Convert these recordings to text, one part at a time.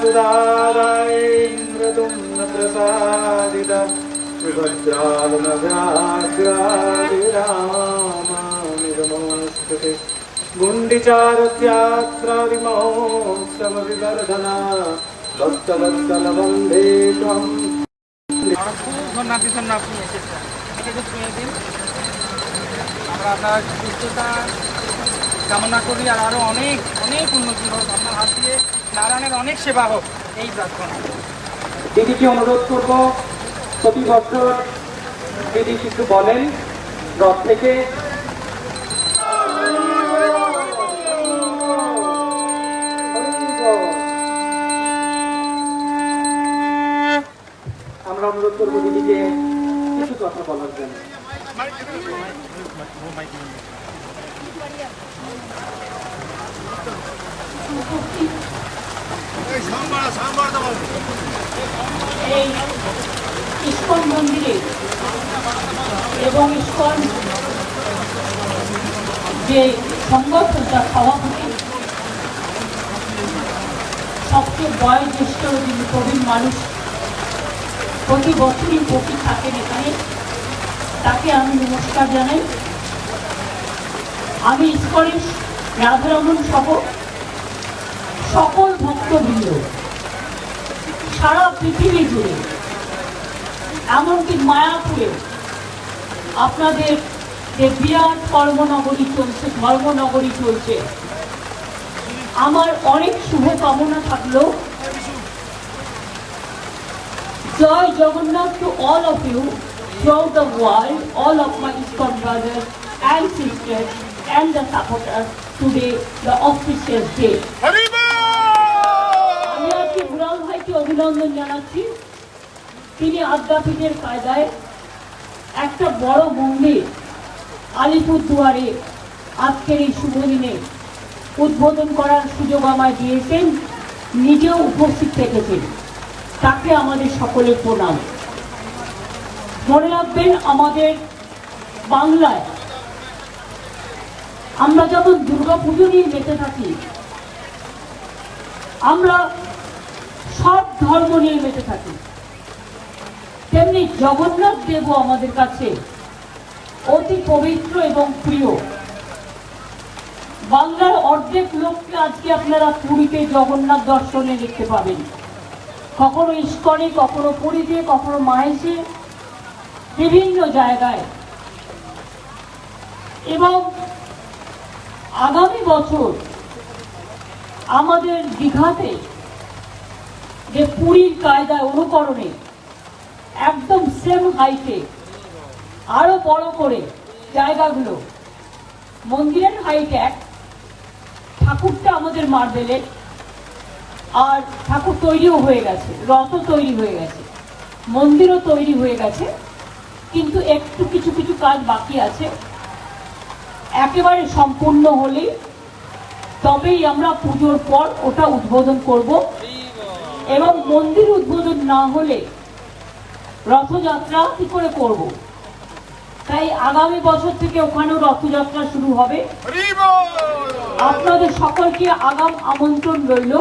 सुदारायन्द्रतुम्न प्रसादित सुभद्रालनव्याघ्रादिरामामिरमोऽस्तुते गुण्डिचारत्यात्रादिमहोत्सवविवर्धना भक्तवत्सल वन्दे त्वम् একটু ছুঁয়ে দিন। আমরা আপনার সুস্থতা কামনা করি আর আরও অনেক অনেক উন্নতি হোক। আপনার হাত দিয়ে নারায়ণের অনেক সেবা হোক। এই প্রার্থনা। দিদিকে অনুরোধ করব, প্রতি বছর দিদি কিছু বলেন, রথ থেকে আমরা অনুরোধ করব দিদিকে ইস্কন মন্দিরে এবং ইস্কন যে সংগঠন তার সভাপতি সবচেয়ে বয়োজ্যেষ্ঠ যিনি প্রবীণ মানুষ প্রতি বছরই উপস্থিত থাকেন এখানে তাকে আমি নমস্কার জানাই। আমি ইস্কনের রাধারমন সহ সকল ভক্তবৃন্দ, সারা পৃথিবী জুড়ে, এমনকি মায়াপুরে আপনাদের যে বিরাট কর্মনগরী চলছে, ধর্মনগরী চলছে, আমার অনেক শুভকামনা থাকলেও জয় Jagannath to all of you throughout the world, all of my ISKCON brothers and sisters and the supporters today, the auspicious day. আমি আজকে বুড়াল ভাইকে অভিনন্দন জানাচ্ছি। তিনি আদ্যাপীঠের কায়দায় একটা বড় মন্দির আলিপুর দুয়ারে আজকের এই শুভ দিনে উদ্বোধন করার সুযোগ আমায় দিয়েছেন। নিজেও উপস্থিত থেকেছেন। তাকে আমাদের সকলের প্রণাম। মনে রাখবেন, আমাদের বাংলায় আমরা যখন দুর্গা পুজো নিয়ে মেতে থাকি, আমরা সব ধর্ম নিয়ে মেতে থাকি। তেমনি জগন্নাথ দেবও আমাদের কাছে অতি পবিত্র এবং প্রিয়। বাংলার অর্ধেক লোককে আজকে আপনারা পুরীতে জগন্নাথ দর্শনে দেখতে পাবেন। কখনো ইস্কনে, কখনো পুরীতে, কখনো মাহেশে বিভিন্ন জায়গায়। এবং আগামী বছর আমাদের দীঘাতে যে পুরীর কায়দায় অনুকরণে একদম সেম হাইটে আরও বড় করে জায়গাগুলো, মন্দিরের হাইট এক, ঠাকুরটা আমাদের মার্বেলের আর ঠাকুর তৈরিও হয়ে গেছে রথও তৈরি হয়ে গেছে মন্দিরও তৈরি হয়ে গেছে কিন্তু একটু কিছু কিছু কাজ বাকি আছে। একেবারে সম্পূর্ণ হলে তবেই আমরা পুজোর পর ওটা উদ্বোধন করব। এবং মন্দির উদ্বোধন না হলে রথযাত্রা কি করে করব? তাই আগামী বছর থেকে ওখানেও রথযাত্রা শুরু হবে। আপনাদের সকলকে আগাম আমন্ত্রণ রইল।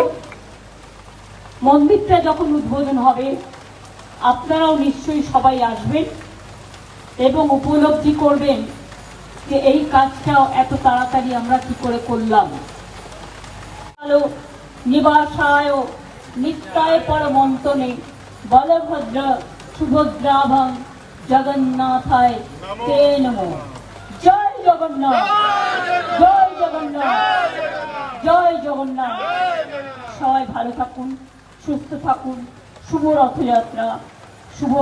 মন্দিরটা যখন উদ্বোধন হবে, আপনারাও নিশ্চয়ই সবাই আসবেন এবং উপলব্ধি করবেন যে এই কাজটাও এত তাড়াতাড়ি আমরা কি করে করলাম। নিবাসায় নিত্যায় পরমন্তনে বলভদ্র সুভদ্রাভং জগন্নাথায় তে নমো। জয় জগন্নাথ। জয় জগন্নাথ। জয় জগন্নাথ। সবাই ভালো থাকুন। সুস্থ থাকুন শুভ রথযাত্রা শুভ